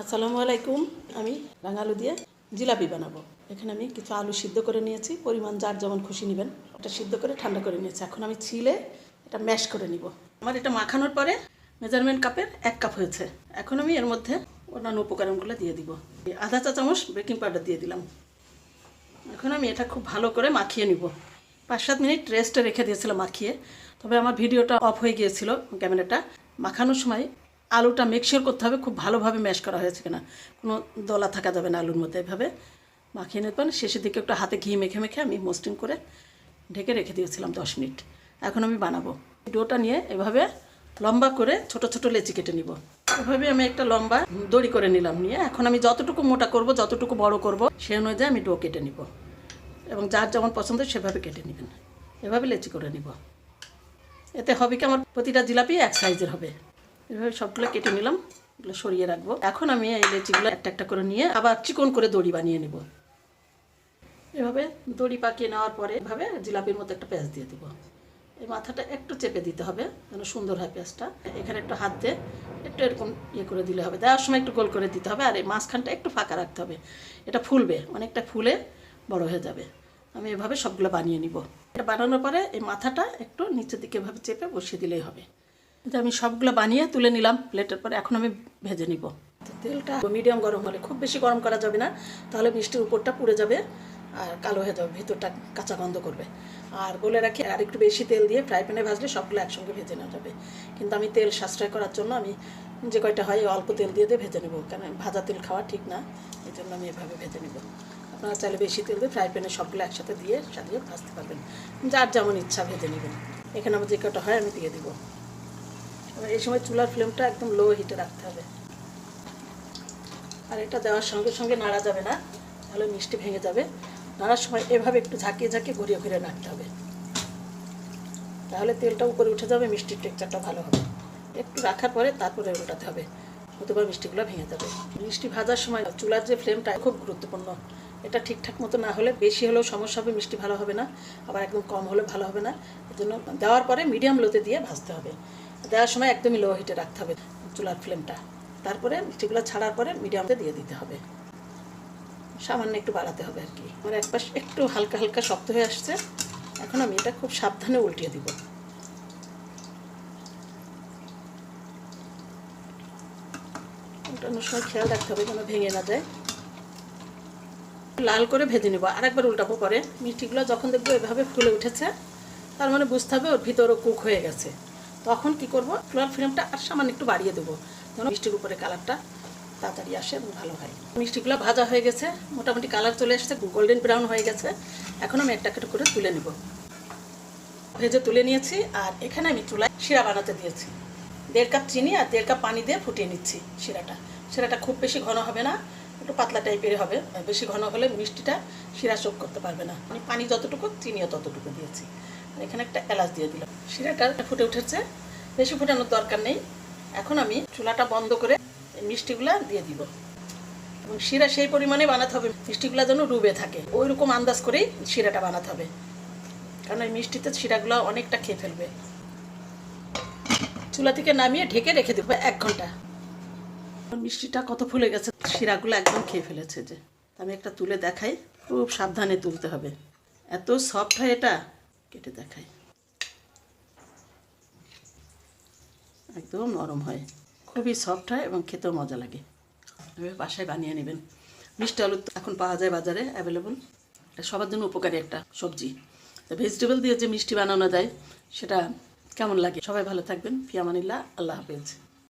আসসালামু আলাইকুম। আমি রাঙা আলু দিয়ে জিলাপি বানাবো। এখানে আমি কিছু আলু সিদ্ধ করে নিয়েছি। পরিমাণ যার যেমন খুশি নেবেন। এটা সিদ্ধ করে ঠান্ডা করে নিয়েছি। এখন আমি ছিলে এটা ম্যাশ করে নিব। আমার এটা মাখানোর পরে মেজারমেন্ট কাপের এক কাপ হয়েছে। এখন আমি এর মধ্যে অন্যান্য উপকরণগুলো দিয়ে দিব। আধা চা চামচ বেকিং পাউডার দিয়ে দিলাম। এখন আমি এটা খুব ভালো করে মাখিয়ে নিব। পাঁচ সাত মিনিট রেস্টে রেখে দিয়েছিলাম মাখিয়ে। তবে আমার ভিডিওটা অফ হয়ে গিয়েছিল ক্যামেরাটা। মাখানোর সময় আলুটা মেকশিওর করতে হবে, খুব ভালোভাবে ম্যাশ করা হয়েছে কিনা। কোনো দলা থাকা যাবে না আলুর মধ্যে এভাবে। মাখিয়ে নিতে পারেন শেষের দিকে একটু হাতে ঘি মেখে মেখে আমি মসৃণ করে ঢেকে রেখে দিয়েছিলাম দশ মিনিট। এখন আমি বানাবো। ডোটা নিয়ে এভাবে লম্বা করে ছোট ছোট লেচি কেটে নিব। এভাবে আমি একটা লম্বা দড়ি করে নিলাম নিয়ে। এখন আমি যতটুকু মোটা করব, যতটুকু বড় করব, সে অনুযায়ী আমি ডো কেটে নিব। এবং যার যেমন পছন্দ সেভাবে কেটে নেবেন। এভাবে লেচি করে নিব। এতে হবে কি? আমার প্রতিটা জিলাপি এক সাইজের হবে। এভাবে সবগুলো কেটে নিলাম, এগুলো সরিয়ে রাখব। এখন আমি এই লেচিগুলো একটা একটা করে নিয়ে আবার চিকন করে দড়ি বানিয়ে নেব। এভাবে দড়ি পাকিয়ে নেওয়ার পরে এভাবে জিলাপির মতো একটা পেঁয়াজ দিয়ে দেবো। এই মাথাটা একটু চেপে দিতে হবে, যেন সুন্দর হয় পেঁয়াজটা। এখানে একটু হাত দিয়ে একটু এরকম ইয়ে করে দিলে হবে। দেওয়ার সময় একটু গোল করে দিতে হবে আর এই মাঝখানটা একটু ফাঁকা রাখতে হবে। এটা ফুলবে, অনেকটা ফুলে বড় হয়ে যাবে। আমি এভাবে সবগুলো বানিয়ে নিব। এটা বানানোর পরে এই মাথাটা একটু নিচের দিকে এভাবে চেপে বসিয়ে দিলেই হবে। এটা আমি সবগুলো বানিয়ে তুলে নিলাম প্লেটের পরে। এখন আমি ভেজে নিব। তেলটা মিডিয়াম গরম হলে খুব বেশি গরম করা যাবে না। তাহলে মিষ্টির উপরটা পুড়ে যাবে আর কালো হয়ে যাবে, ভিতরটা কাঁচা গন্ধ করবে। আর বলে রাখি, আর একটু বেশি তেল দিয়ে ফ্রাই প্যানে ভাজলে সবগুলো একসঙ্গে ভেজে নেওয়া যাবে। কিন্তু আমি তেল সাশ্রয় করার জন্য আমি যে কয়টা হয় অল্প তেল দিয়ে দিয়ে ভেজে নেব। কেন ভাজা তেল খাওয়া ঠিক না, এই জন্য আমি এভাবে ভেজে নেব। আপনারা চাইলে বেশি তেল দিয়ে ফ্রাই প্যানে সবগুলো একসাথে দিয়ে সাজিয়ে ভাজতে পারবেন। যার যেমন ইচ্ছা ভেজে নেবেন। এখানে আমার যে কটা হয় আমি দিয়ে দিব। এই সময় চুলার ফ্লেমটা একদম লো হিটে রাখতে হবে। আর এটা দেওয়ার সঙ্গে সঙ্গে নাড়া যাবে না, তাহলে মিষ্টি ভেঙে যাবে। নাড়ার সময় এভাবে একটু ঝাঁকিয়ে ঝাঁকিয়ে ঘুরিয়ে ঘুরিয়ে নাড়তে হবে। তাহলে তেলটা উপরে উঠে যাবে, মিষ্টির টেক্সচারটা ভালো হবে। একটু রাখার পরে তারপরে উল্টাতে হবে অথবা মিষ্টিগুলো ভেঙে যাবে। মিষ্টি ভাজার সময় চুলার যে ফ্লেমটা খুব গুরুত্বপূর্ণ। এটা ঠিকঠাক মতো না হলে বেশি হলেও সমস্যা হবে, মিষ্টি ভালো হবে না। আবার একদম কম হলে ভালো হবে না। এর জন্য দেওয়ার পরে মিডিয়াম লোতে দিয়ে ভাজতে হবে। দেওয়ার সময় একদমই লো হিটে রাখতে হবে চুলার ফ্লেমটা তারপরে মিষ্টিগুলো ছাড়ার পরে মিডিয়ামতে দিয়ে দিতে হবে। সামান্য একটু বাড়াতে হবে আর কি। আমার এক পাশ একটু হালকা হালকা শক্ত হয়ে আসছে। এখন আমি এটা খুব সাবধানে উল্টিয়ে দিব। উল্টানোর সময় খেয়াল রাখতে হবে যেন ভেঙে না যায়। লাল করে ভেজে নেব। আরেকবার উল্টাবো পরে। মিষ্টিগুলো যখন দেখব এভাবে ফুলে উঠেছে, তার মানে বুঝতে হবে ওর ভিতরও কুক হয়ে গেছে। তখন কি করব? চুলার ফ্লেমটা আর সামান্য একটু বাড়িয়ে দেবো। যেন মিষ্টির উপরে কালারটা তাড়াতাড়ি আসে এবং ভালো হয়। মিষ্টিগুলো ভাজা হয়ে গেছে। মোটামুটি কালার চলে এসেছে। গোল্ডেন ব্রাউন হয়ে গেছে। এখন আমি একটা করে তুলে নেব। ভেজে তুলে নিয়েছি আর এখানে আমি চুলায় শিরা বানাতে দিয়েছি। দেড় কাপ চিনি আর দেড় কাপ পানি দিয়ে ফুটিয়ে নিচ্ছি শিরাটা। শিরাটা খুব বেশি ঘন হবে না, একটু পাতলা টাইপের হবে। বেশি ঘন হলে মিষ্টিটা শিরা চোখ করতে পারবে না। আমি পানি যতটুকু, চিনিও ততটুকু দিয়েছি। আর এখানে একটা এলাচ দিয়ে দিলাম। শিরাটা ফুটে উঠেছে, বেশি ফোটানোর দরকার নেই। এখন আমি চুলাটা বন্ধ করে মিষ্টিগুলা দিয়ে দিব। এবং শিরা সেই পরিমাণে বানাতে হবে, মিষ্টিগুলো যেন ডুবে থাকে। ওই রকম আন্দাজ করেই শিরাটা বানাতে হবে। কারণ এই মিষ্টিতে শিরাগুলো অনেকটা খেয়ে ফেলবে। চুলা থেকে নামিয়ে ঢেকে রেখে দেবো এক ঘণ্টা। মিষ্টিটা কত ফুলে গেছে, শিরাগুলো একদম খেয়ে ফেলেছে যে। আমি একটা তুলে দেখাই, খুব সাবধানে তুলতে হবে। এত সফট হয় এটা। কেটে দেখাই। একদম নরম হয়। খুবই সফট হয় এবং খেতেও মজা লাগে। বাসায় বানিয়ে নেবেন। মিষ্টি আলু এখন পাওয়া যায় বাজারে অ্যাভেলেবল সবার জন্য উপকারী একটা সবজি। তো ভেজিটেবল দিয়ে যে মিষ্টি বানানো যায়, সেটা কেমন লাগে? সবাই ভালো থাকবেন। ফিয়ামানিল্লাহ, আল্লাহ হাফেজ।